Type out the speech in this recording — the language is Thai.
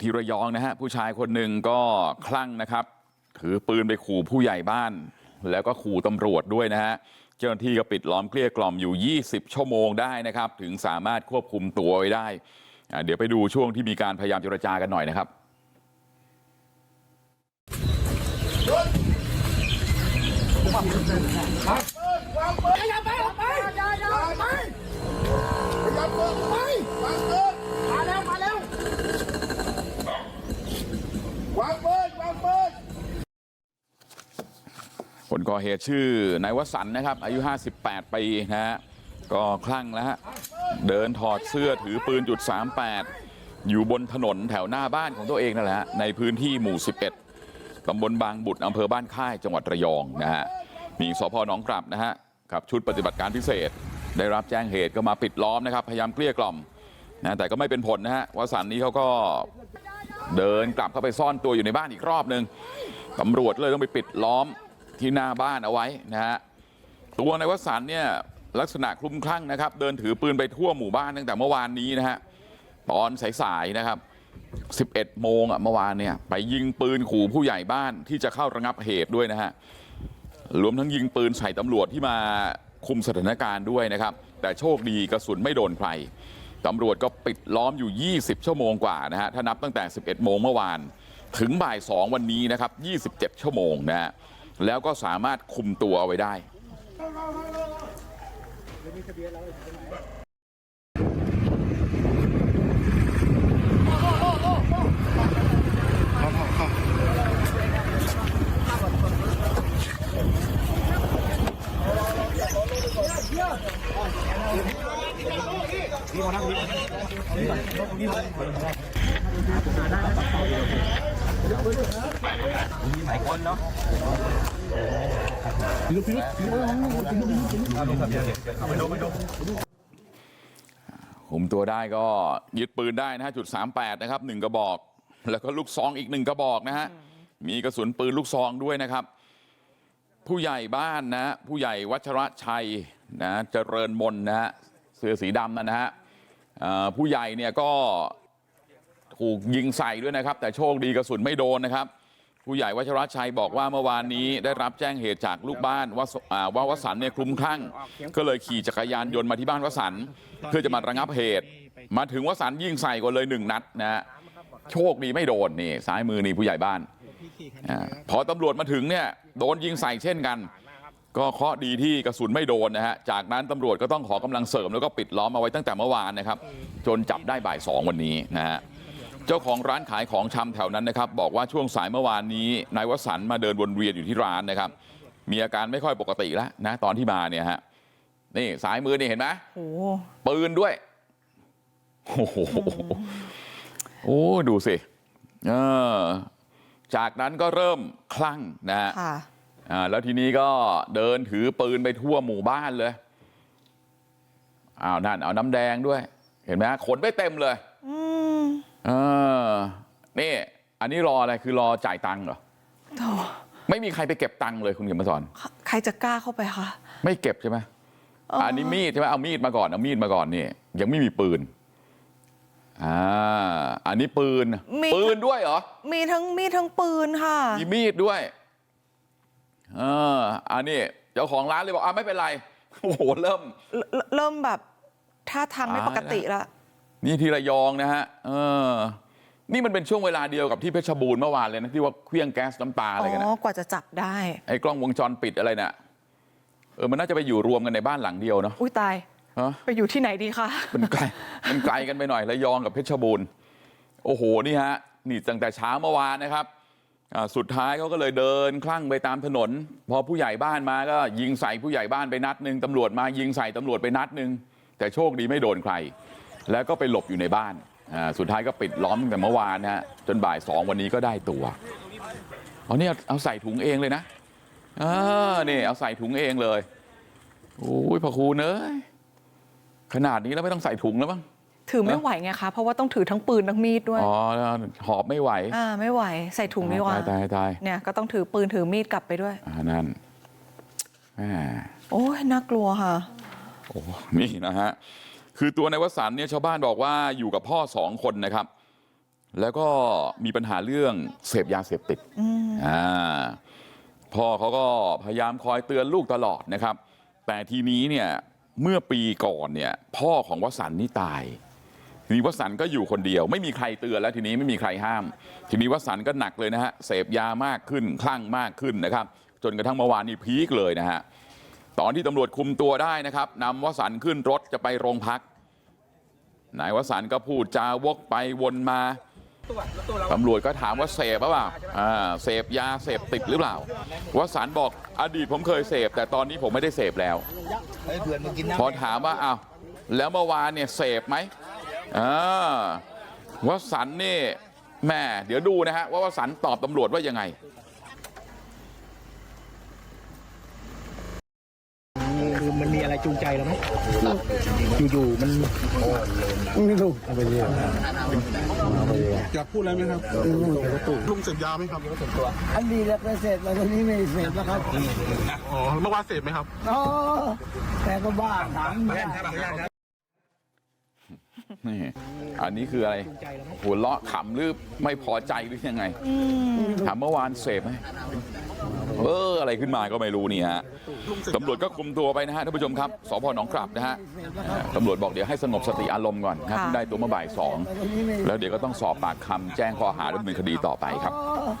ที่ระยองนะฮะผู้ชายคนหนึ่งก็คลั่งนะครับถือปืนไปขู่ผู้ใหญ่บ้านแล้วก็ขู่ตำรวจด้วยนะฮะเจ้าหน้าที่ก็ปิดล้อมเกลี้ยกล่อมอยู่20ชั่วโมงได้นะครับถึงสามารถควบคุมตัวไว้ได้เดี๋ยวไปดูช่วงที่มีการพยายามเจรจากันหน่อยนะครับ ขยับไปออกไปอย่าอย่าออกไปขยับเปิดไปวางเปิดมาแล้วมาแล้ววางเปิดวางเปิด คนก่อเหตุชื่อนายวสันนะครับอายุ58ปีนะฮะก็คลั่งแล้วฮะเดินถอดเสื้อถือปืนจุด38อยู่บนถนนแถวหน้าบ้านของตัวเองนั่นแหละฮะในพื้นที่หมู่11ตำบลบางบุตรอำเภอบ้านค่ายจังหวัดระยองนะฮะมีสพหนองกลับนะฮะกับชุดปฏิบัติการพิเศษ ได้รับแจ้งเหตุก็มาปิดล้อมนะครับพยายามเกลี้ยกล่อมนะแต่ก็ไม่เป็นผลนะฮะวสันนี้เขาก็เดินกลับเข้าไปซ่อนตัวอยู่ในบ้านอีกรอบหนึ่งตำรวจเลยต้องไปปิดล้อม ที่หน้าบ้านเอาไว้นะฮะตัวในยวสันเนี่ยลักษณะคลุ้มคลั่งนะครับเดินถือปืนไปทั่วหมู่บ้านตั้งแต่เมื่อวานนี้นะฮะตอนสายๆนะครับ11โมงอะเมื่อวานเนี่ยไปยิงปืนขู่ผู้ใหญ่บ้านที่จะเข้าระงับเหตุด้วยนะฮะรวมทั้งยิงปืนใส่ตำรวจที่มาคุมสถานการณ์ด้วยนะครับ แต่โชคดีกระสุนไม่โดนใครตำรวจก็ปิดล้อมอยู่ 20 ชั่วโมงกว่านะฮะถ้านับตั้งแต่ 11 โมงเมื่อวาน ถึงบ่าย 2 วันนี้นะครับ 27 ชั่วโมงนะฮะ แล้วก็สามารถคุมตัวเอาไว้ได้ คุมตัวได้ก็ยึดปืนได้นะฮะจุด38นะครับหนึ่งกระบอก แล้วก็ลูกซองอีกหนึ่งกระบอกนะฮะมีกระสุนปืนลูกซองด้วยนะครับ ผู้ใหญ่บ้านนะฮะผู้ใหญ่วัชระชัยนะเจริญมนนะฮะเสื้อสีดำนั่นนะฮะเอ่อผู้ใหญ่เนี่ยก็ ถูกยิงใส่ด้วยนะครับแต่โชคดีกระสุนไม่โดนนะครับผู้ใหญ่วัชรชัยบอกว่าเมื่อวานนี้ได้รับแจ้งเหตุจากลูกบ้านว่าว่าวสันเนี่ยคลุมคลั่งก็เลยขี่จักรยานยนต์มาที่บ้านวสันเพื่อจะมาระงับเหตุมาถึงวสันยิงใส่ก่อนเลยหนึ่งนัดนะฮะโชคดีไม่โดนนี่ซ้ายมือนี่ผู้ใหญ่บ้านอพอตำรวจมาถึงเนี่ยโดนยิงใส่เช่นกัน ก็เคาะดีที่กระสุนไม่โดนนะฮะจากนั้นตำรวจก็ต้องขอกำลังเสริมแล้วก็ปิดล้อมเอาไว้ตั้งแต่เมื่อวานนะครับ จนจับได้บ่ายสองวันนี้นะฮะ เจ้าของร้านขายของชำแถวนั้นนะครับบอกว่าช่วงสายเมื่อวานนี้นายวสันต์มาเดินวนเวียนอยู่ที่ร้านนะครับมีอาการไม่ค่อยปกติแล้วนะตอนที่มาเนี่ยฮะนี่สายมือนี่เห็นไหมโอ้ปืนด้วยโอ้โหโอ้ดูสิเออจากนั้นก็เริ่มคลั่งนะฮะค่ะอ่าแล้วทีนี้ก็เดินถือปืนไปทั่วหมู่บ้านเลยอ้าวนั่นเอาน้ำแดงด้วยเห็นไหมฮะขนไปเต็มเลยอืมเออ นี่อันนี้รออะไรคือรอจ่ายตังค์เหรอโถไม่มีใครไปเก็บตังค์เลยคุณเข็มมาสอนใครจะกล้าเข้าไปคะไม่เก็บใช่ไหมเอออัอันนี้มีดใช่ไหมเอามีดมาก่อนเอามีดมาก่อนนี่ยังไม่มีปืนอ่าอันนี้ปืนปืนด้วยเหรอมีทั้งมีดทั้งปืนค่ะมีมีดด้วยเอออันนี้เจ้าของร้านเลยบอกอ่าไม่เป็นไรโอ้โหเริ่มเริ่มเริ่มแบบท่าทางไม่ปกติละ นี่ที่ระยองนะฮะเออนี่มันเป็นช่วงเวลาเดียวกับที่เพชรบูรณ์เมื่อวานเลยนะที่ว่าเครื่องแก๊สน้ำตาอะไรกันนะอ๋อกว่าจะจับได้ไอ้กล้องวงจรปิดอะไรเนี่ยเออมันน่าจะไปอยู่รวมกันในบ้านหลังเดียวเนาะอุ้ยตายฮะไปอยู่ที่ไหนดีคะมันไกลมันไกลกันไปหน่อยระยองกับเพชรบูรณ์โอ้โหนี่ฮะนี่ตั้งแต่เช้าเมื่อวานนะครับอ่าสุดท้ายเขาก็เลยเดินคลั่งไปตามถนน พอผู้ใหญ่บ้านมาก็ยิงใส่ผู้ใหญ่บ้านไปนัดหนึ่งตำรวจมายิงใส่ตำรวจไปนัดหนึ่งแต่โชคดีไม่โดนใคร แล้วก็ไปหลบอยู่ในบ้านอ่าสุดท้ายก็ปิดล้อมตั้งแต่เมื่อวานนะฮะจนบ่ายสองวันนี้ก็ได้ตัวอ๋อเนี่ยเอาใส่ถุงเองเลยนะอ่านี่เอาใส่ถุงเองเลยโอ้ยพระครูเนยขนาดนี้แล้วไม่ต้องใส่ถุงแล้วมั้งถือไม่ไหวไงคะเพราะว่าต้องถือทั้งปืนทั้งมีดด้วยอ๋อหอบไม่ไหวอ่าไม่ไหวใส่ถุงดีกว่าตายตายตายเนี่ยก็ต้องถือปืนถือมีดกลับไปด้วยอ่านั่นแหมโอ้ยน่ากลัวค่ะโอ้นี่นะฮะ คือตัวในวสันต์เนี่ยชาวบ้านบอกว่าอยู่กับพ่อสองคนนะครับแล้วก็มีปัญหาเรื่องเสพยาเสพติดอืมอ่าพ่อเขาก็พยายามคอยเตือนลูกตลอดนะครับแต่ทีนี้เนี่ยเมื่อปีก่อนเนี่ยพ่อของวสันต์นี่ตายทีนี้วสันต์ก็อยู่คนเดียวไม่มีใครเตือนแล้วทีนี้ไม่มีใครห้าม ทีนี้วสันต์ก็หนักเลยนะฮะเสพยามากขึ้นคลั่งมากขึ้นนะครับ จนกระทั่งเมื่อวานนี้พีคเลยนะฮะ ตอนที่ตำรวจคุมตัวได้นะครับนำวสันต์ขึ้นรถจะไปโรงพักนายวสันต์ก็พูดจาวกไปวนมาตำรวจก็ถามว่าเสพหรือเปล่าอ่าเสพยาเสพติดหรือเปล่าวสันต์บอกอดีตผมเคยเสพแต่ตอนนี้ผมไม่ได้เสพแล้วพอถามว่าอ้าวแล้วเมื่อวานเนี่ยเสพไหมอ่าวสันต์นี่แม่เดี๋ยวดูนะฮะว่าวสันต์ตอบตำรวจว่ายังไง คือมันมีอะไรจูงใจเราไหมอยู่ๆมันไม่รู้เอาไปเรียนอยากพูดอะไรไหมครับลุงเสพยาไหมครับอันนี้แล้วก็เสร็จแล้วคนนี้ไม่เสร็จแล้วครับอ๋อเมื่อวานเสพไหมครับอ๋อแต่ก็บ้าถามแม่นี่อันนี้คืออะไร หัวเราะขำหรือไม่พอใจหรือยังไงถามเมื่อวานเสพไหม เอออะไรขึ้นมาก็ไม่รู้นี่ฮะตำรวจก็คุมตัวไปนะฮะท่านผู้ชมครับสพหนองกลับนะฮะอ่าตำรวจบอกเดี๋ยวให้สงบสติอารมณ์ก่อนครับค่ะได้ตัวเมื่อบ่ายสองแล้วเดี๋ยวก็ต้องสอบปากคำแจ้งข้อหาดำเนินคดีต่อไปครับอ๋อ